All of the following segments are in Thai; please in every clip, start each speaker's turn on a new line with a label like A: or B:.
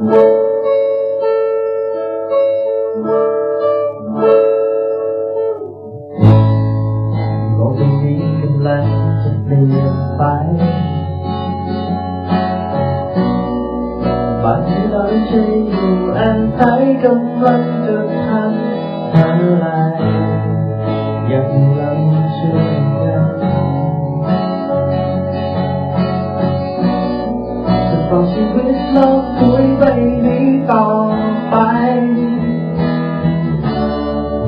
A: โลกใบนี้กลัจะเปลี่ยนไปบัดนี้เราจะอหันใดกำลังจะทำอะไร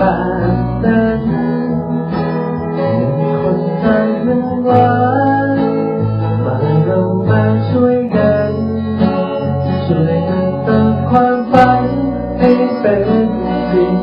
A: ปากนั้นเป็นคนทำมัวามาเรามาช่วยกันช่วยกันเติมความฝันให้เป็นจริง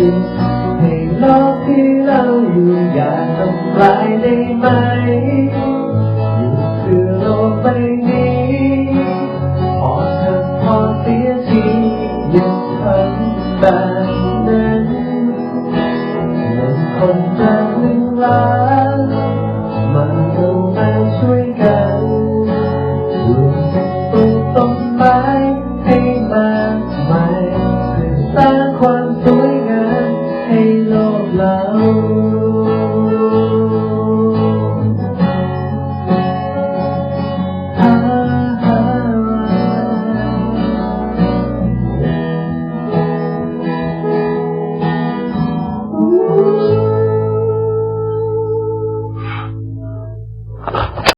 A: ยิ้มให้โลกที่เราอยู่อย่าทำลายได้ไหมอยู่คือโลกใบนี้ พอเธอพอเสียทีอย่ดทำแบบนั้นหนึ่งคนจาหนึ่งล้านมาเรามาช่วยกันรวมใจ love.